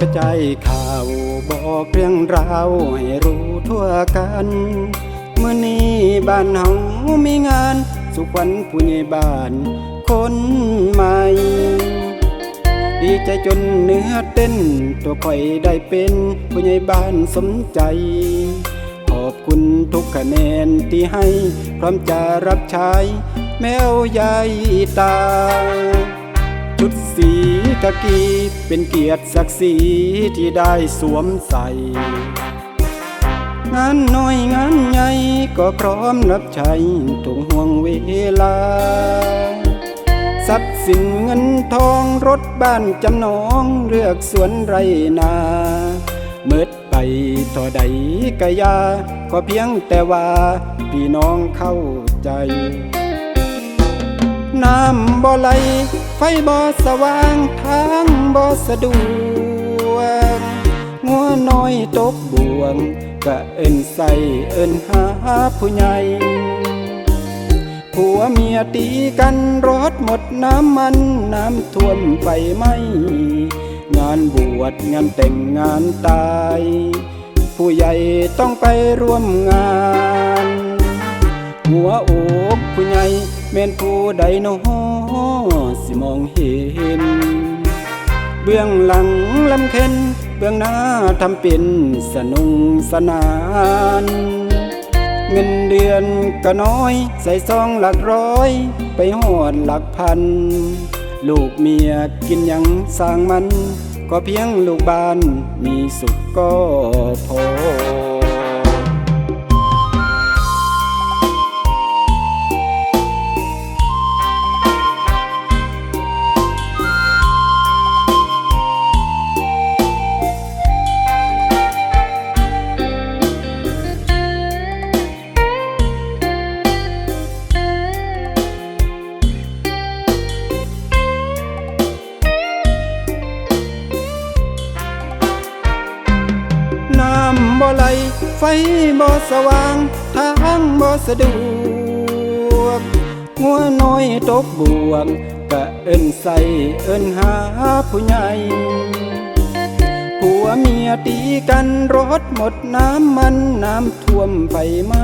กระจายข่าวบอกเรื่องราวให้รู้ทั่วกันเมื่อนี้บ้านเฮามีงาน สุขวัญผู้ใหญ่บ้าน คนใหม่ ดีใจจนเนื้อเต้น ตัวคอยได้เป็นผู้ใหญ่บ้านสมใจ ขอบคุณทุกคะแนนที่ให้ พร้อมจะรับใช้ แมวยายตา ชุดสีกะกี เป็นเกียรติศักดิ์ศรีที่ได้สวมใส่งานน้อยงานใหญ่ก็พร้อมรับใช้ทุกห่วงเวลา ทรัพย์สินเงินทองรถบ้านจำนองเลือกสวนไรนาเมิดไปต่อใดกะยา ก็เพียงแต่ว่า พี่น้องเข้าใจ น้ำบ่ไหล ไฟบ่สว่างทางบ่สะดวกงัวน้อยตกบ่วงกะเอินใส่เอินหาผู้ใหญ่ผัวเมียตีกันรถหมดน้ำมันน้ำท่วมไฟไหมงานบวชงานแต่งงานตาย ผู้ใหญ่ต้องไปร่วมงาน หัวอกผู้ใหญ่แม่นผู้ใดโนสิมองเห็น เบื้องหลังลำเค็นเบื้องหน้าทำเป็นสนุงสนาน เงินเดือนก็น้อย ใส่ซองหลักร้อย ไปหอดหลักพัน ลูกเมียกินยังสร้างมัน ก็เพียงลูกบ้านมีสุขก็พอ ไหลไฟบ่สว่าง ทางบ่สะดวกงัวน้อยตกบ่วงกะเอิ้นใส่เอิ้นหาผู้ใหญ่ผัวเมียตีกันรถหมดน้ำมันน้ำท่วมไฟไหม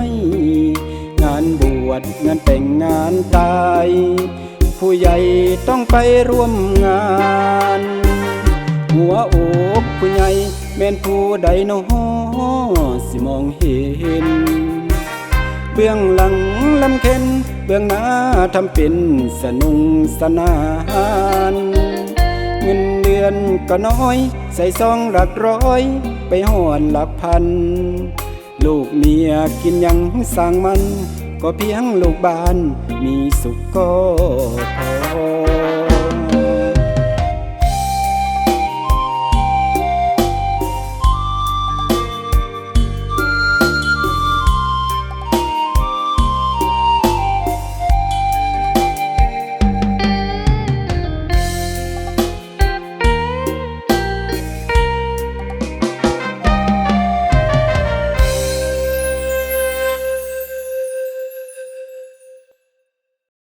งานบวชงานแต่งงานตาย ผู้ใหญ่ต้องไปร่วมงาน หัวอกผู้ใหญ่แม่นผู้ใดโน สิมองเห็น เบื้องหลังลำเค็นเบื้องหน้าทำเป็นสนุงสนาน เงินเดือนก็น้อย ใส่ซองหลักร้อย ไปหอนหลักพัน ลูกเมียกินยังสร้างมัน ก็เพียงลูกบ้านมีสุขก็พ